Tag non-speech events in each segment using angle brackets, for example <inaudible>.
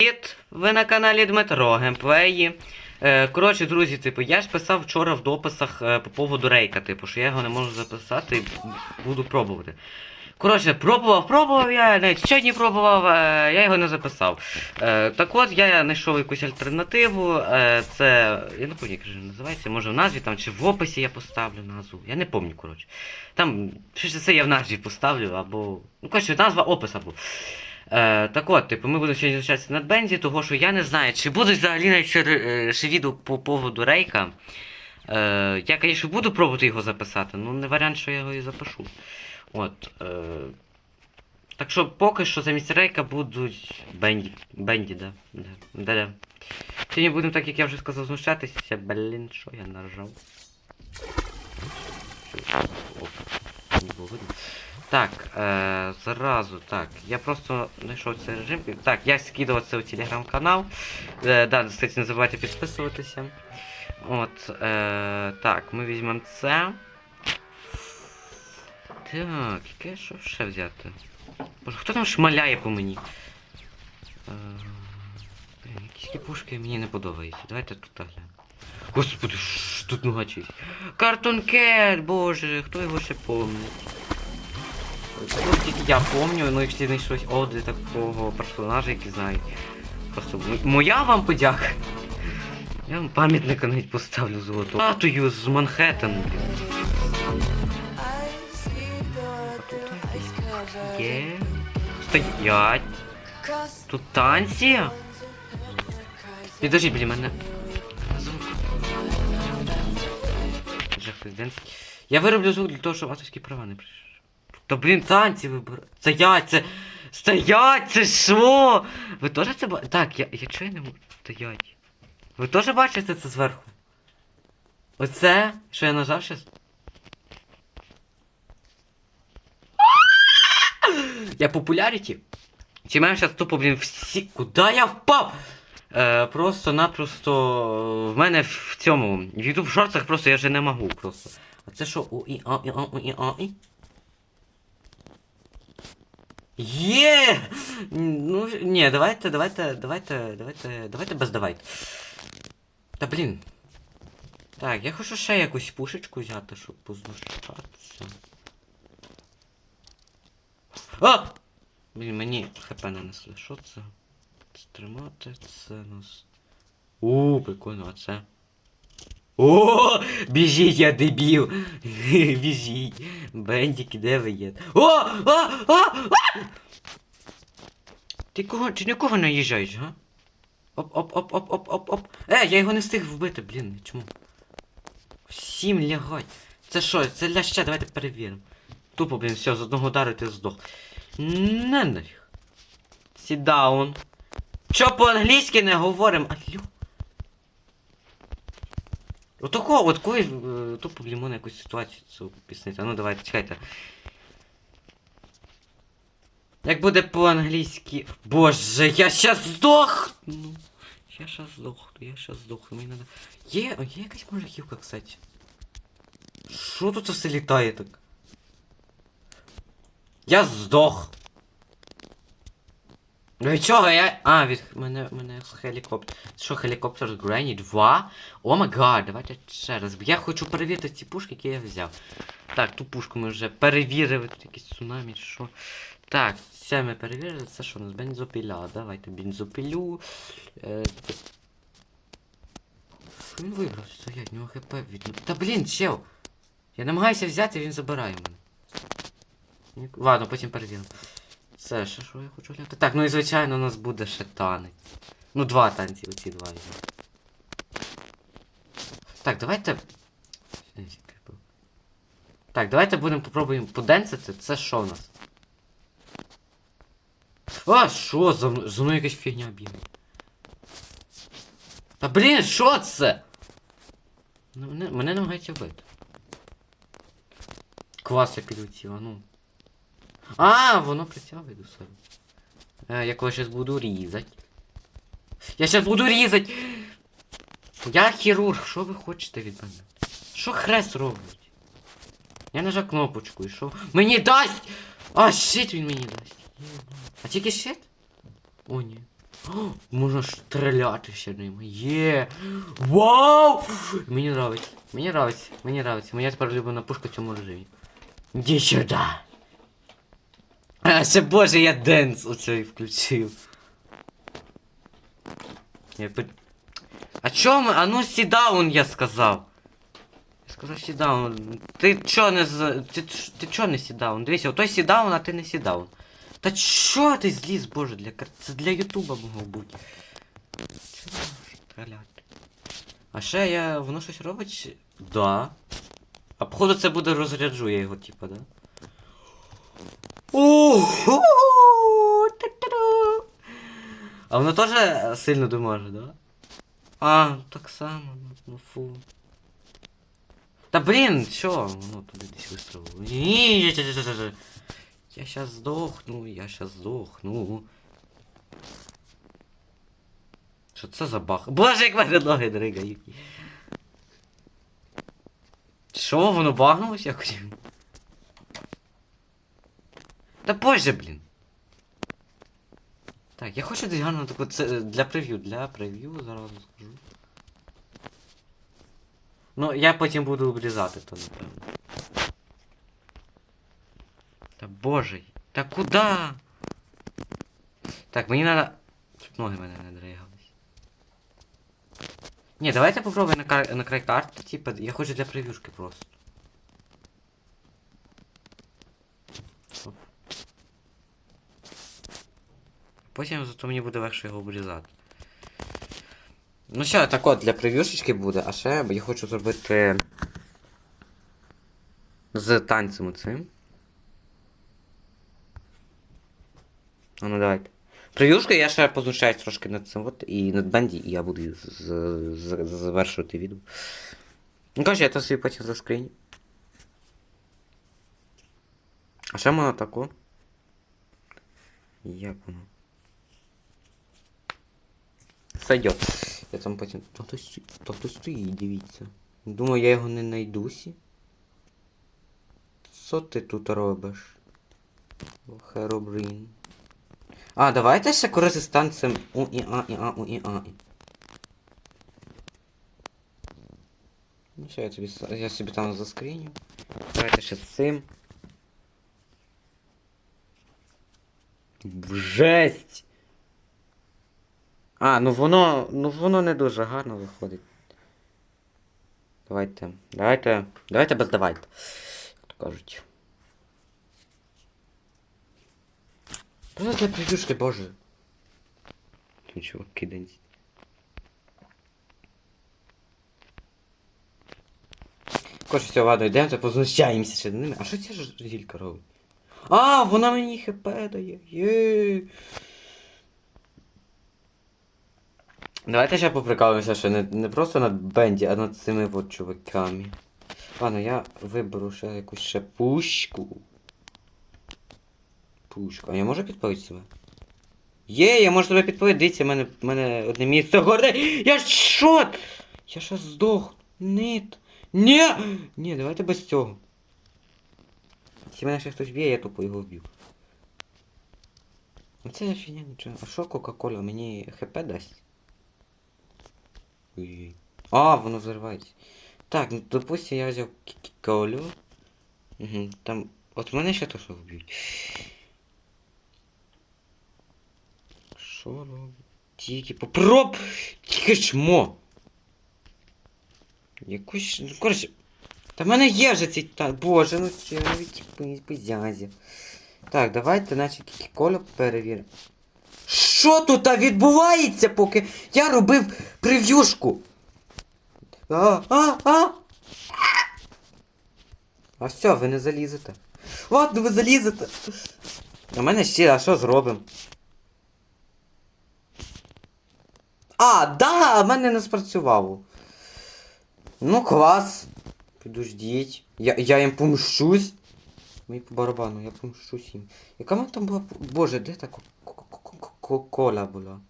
Привіт! Ви на каналі Дмитро Геймплеї. Е, коротше, друзі, типу, я ж писав вчора в дописах е, по поводу рейка, типу, що я його не можу записати і буду пробувати. Коротше, пробував, пробував я, навіть сьогодні пробував, е, я його не записав. Так от я знайшов якусь альтернативу. Це. Я не пам'ятаю, як же називається, може в назві там чи в описі я поставлю назву. Я не пам'ятаю, коротше. Там, що це я в назві поставлю, або. Ну, коротше, назва опис або. Е, так от, типу, ми будемо сьогодні зустрічатися над Бензі, того що я не знаю, чи будуть взагалі навіть ще, е, відео по поводу рейка. Е, я, звісно, буду пробувати його записати, але не варіант, що я його і запишу. От. Е, так що поки що замість рейка будуть Бенді. Бенді. Да, да, да. Сьогодні будемо, так як я вже сказав, знущатися. Блін, що я наржав. Оп, не було видно. Так, е, зразу, так. Я просто знайшов цей режим. Так, я скидував це у телеграм-канал. Е, да, кстати, не забувайте підписуватися. От, е, так, ми візьмемо це. Так, яке що ще взяти? Боже, хто там шмаляє по мені? Е, якісь ті пушки мені не подобаються. Давайте тут глянемо. Господи, що тут нугачить? Картон Кет, боже, хто його ще помнить? Такого тільки я помню, ну якщо знайшлось оди такого персонажа, який знає. Просто моя вам подяка. Я вам пам'ятника навіть поставлю золотого. Статую з Манхеттен, блін. Є. Стоять. Тут танці. Підожди, біля мене. Звук. Я вироблю звук для того, щоб авторські права не прийшли. Та блін, танці вибор. Стоять, це. Стоять, це що? Ви теж це ба... Так, я. Я чого я не можу. Стоять. Ви теж бачите це зверху? Оце? Що я нажав щас? Я популяріті? Чи мене зараз тупо, блін, всі. Куди я впав? Е, просто-напросто в мене в цьому. В YouTube шорцах просто я вже не можу просто. А це що? У і а і а у і а і? Є! Ну, ні, давайте, давайте, давайте, давайте, давайте без давайте. Та блін. Так, я хочу ще якусь пушечку взяти, щоб познущатися. А! Блін, мені хп нанесли. Що це? Стримати це нас. У, прикольно, а це. О! Біжіть, я дебіл! <laughs> Біжіть! Бендіки, де ви є? О! А! А! А! Ти кого? Ти нікого не їжджаєш, га? Оп, оп, оп, оп, оп, оп, оп. Е, я його не встиг вбити, блін, чому? Всім лягать. Це що? Це ляща, давайте перевіримо. Тупо, блін, все, з одного удару ти здох. Не нафіг. Сідаун. Чо по-англійськи не говорим? Алло. Отакого, от коли е, тупо блін, можна якусь ситуацію цю піснити. А ну давайте, чекайте. Як буде по-англійськи. Боже, я щас здохну. Я щас здохну, я щас здохну. Мені надо. Є, є якась може хівка, кстати. Що тут все літає так? Я здох. Ну від чого я. А, від мене мене з хелікоптер. Що хелікоптер з Грені 2? О май гад, давайте ще раз. Я хочу перевірити ці пушки, які я взяв. Так, ту пушку ми вже перевірили. Тут якийсь цунамі, що. Так, це ми перевірили. Це що у нас? Бензопіля. Давайте бензопілю. Е... Що він вибрав? Стоять, у нього хп від... Та блін, чел! Я намагаюся взяти, він забирає мене. Ладно, потім перевіримо. Це ще що я хочу глянути? Так, ну і звичайно у нас буде ще танець. Ну, два танці, оці два є. Так, давайте. Так, давайте будемо попробуємо поденсити. Це що у нас? А, що? За, мно- за мною якась фігня бігає. Та блін, що це? Ну, Мене, мене намагається вбити. Клас я підлетів, а ну. А, воно притягує до себе. Е, я коли щас буду різати. Я щас буду різати! Я хірург, що ви хочете від мене? Що хрест робить? Я нажав кнопочку і що? Мені дасть! А, щит він мені дасть. А тільки щит? О, ні. О, можна стріляти ще ними. Є! Вау! Мені нравиться. Мені нравиться. Мені нравиться. Моя тепер улюблена пушка в цьому режимі. Іди сюди. А, ще боже, я денс оцей включив. Я пи... А чо ми? А ну сідаун, я сказав. Я сказав сідаун. Ти чо не. Ти, ти чо не сідаун? Дивися, отой сідаун, а ти не сідаун. Та чо ти зліз, боже, для. Це для Ютуба могло бути. А ще я. воно щось робить? Да. А походу це буде розряджує його, типа, да? Ого! А воно теж сильно доможе, да? А, так само, ну, ну фу. Та блін, що? Воно туди десь вистрілило. Ні, я- щас здохну, я щас здохну. Що це за бах? Боже, як мене ноги дригають. Що, воно багнулось якось? Та боже, блін. Так, я хочу десь гарно таку це для прев'ю, для прев'ю зараз скажу. Ну, я потім буду обрізати то, напевно. Та боже, та куди? Так, мені треба... Щоб ноги мене не дригались. Ні, давайте попробуємо на, кар... на край карти, типа, я хочу для прев'юшки просто. Потім зато мені буде легше його обрізати. Ну що, так от, для прев'юшечки буде, а ще я хочу зробити з танцем цим. А ну давайте. Прев'юшка я ще познущаюсь трошки над цим от і над Бенді, і я буду завершувати відео. Ну каже, я то собі потім заскриню. А ще можна таку. Як воно? Сойдет. Я там потім. Та хтось, та хтось стоїть, дивіться. Думаю, я його не найдусі. Що ти тут робиш? Херобрін. А, давайте ще користуємося у і а і а у і а. Ну що я тобі я собі там заскріню. Давайте ще з цим. Жесть! А, ну воно. Ну воно не дуже гарно виходить. Давайте. Давайте. Давайте без давайте. Як то кажуть. Просто для прев'юшки, боже. Тут чувак кидається. Коротше, все, ладно, йдемо, познущаємося ще ними. А що ця ж зілька робить? А, вона мені хп дає. Є. Давайте ще поприкалуємося, що не, не просто над Бенді, а над цими от чуваками. Ладно, я виберу ще якусь ще пушку. Пушку. А я можу підпалити себе? Є, я можу себе підпалити. Дивіться, в мене, в мене одне місце горде. Я що? Я щас здох. Нет. Ні! Ні, давайте без цього. Якщо мене ще хтось б'є, я тупо його вб'ю. Оце я фігня нічого. А що Кока-Кола мені хп дасть? Ой. А, воно взривається. Так, ну допустим, я взяв колю. Угу, там. От мене ще то що вб'ють. Що робить? Тільки попроб! Тільки чмо! Якусь. Ну, коротше. Та в мене є вже ці. Та, боже, ну чоловік пизязі. Так, давайте, наче колю перевіримо. Що тут відбувається, поки я робив прев'юшку? А, а, а! А все, ви не залізете. Ладно, ви залізете. У мене ще, а що зробимо? А, да, в мене не спрацювало. Ну, клас. Підождіть. Я, я їм помщусь. Мені по барабану, я помщусь їм. Яка в мене там була. Боже, де та ко- ко- ко- ко- кола була?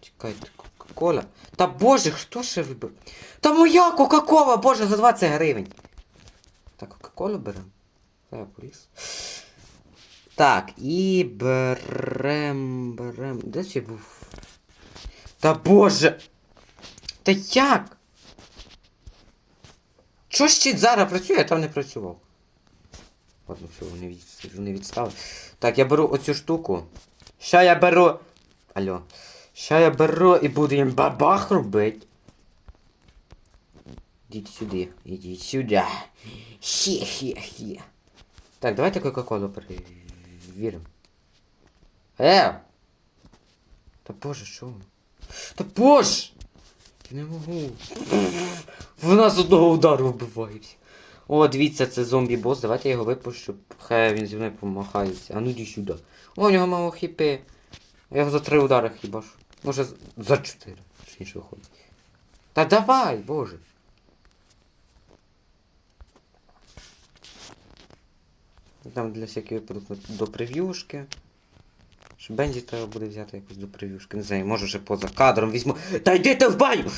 Чекайте, кока-кола. Та боже, хто ще вибив? Та моя кока-кола, боже, за 20 гривень. Так, кока-колу беремо. Я поліз. Так, і берем. берем. Де я був? Та боже! Та як? Чо щит зараз працює, а там не працював? Ладно, все, вони, від... вони відстали. Так, я беру оцю штуку. Ща я беру. Алло. Ща я беру і буду їм бабах робити. Ідіть сюди, ідіть сюди. Хе-хе-хе. Так, давайте Кока-Колу перевіримо. Е! Та боже, що? ви? Та боже! Не можу. Вона з одного удару вбиває всіх. О, дивіться, це зомбі-бос. Давайте я його випущу. Хай він зі мною помахається. А ну йди сюди. О, у нього мало хіпи. Я його за три удари хіба ж. Може за чотири. Точніше виходить. Та давай, боже. Там для всяких випадків до прев'юшки. Що Бенді треба буде взяти якось до прев'юшки. Не знаю, може вже поза кадром візьму. Та йди ти в баню!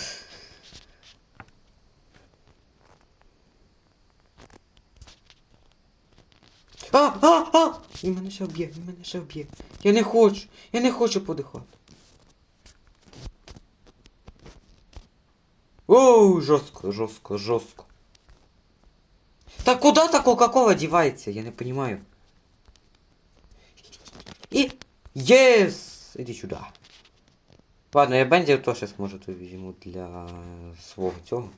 А, а, а! Він мене ще вб'є, він мене ще вб'є. Я не хочу, я не хочу подихати. Оу, жорстко, жорстко, жорстко. Та куда та Кока-Кола дівається? Я не понимаю. І... Єс! Іди сюди. Ладно, я Бенді теж зможу тут візьму для свого цього.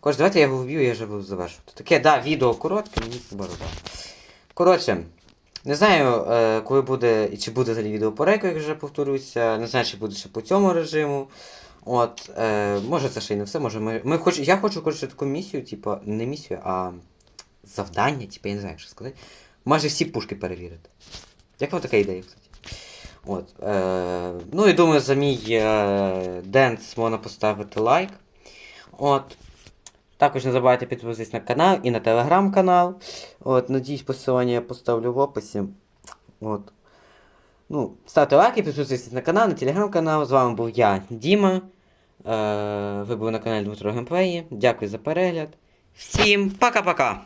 Коротше, давайте я його вб'ю, я вже буду завершувати. Таке, да, відео коротке, мені це барода. Коротше, не знаю, е, коли буде, і чи буде взагалі відео по рейку, як вже повторюся. Не знаю, чи буде ще по цьому режиму. От, е, може це ще й не все, може ми. ми хоч, я хочу, коротше, таку місію, типу, не місію, а завдання, типу, я не знаю, як що сказати. Майже всі пушки перевірити. Як вам така ідея, кстати? От, е, ну і думаю, за мій е, денс можна поставити лайк. От. Також не забувайте підписатись на канал і на телеграм-канал. От, надіюсь, посилання я поставлю в описі. От. Ну, ставте лайки, підписуйтесь на канал, на телеграм-канал. З вами був я, Діма. Е, ви були на каналі Дмитро Геймплеї. Дякую за перегляд. Всім пока-пока!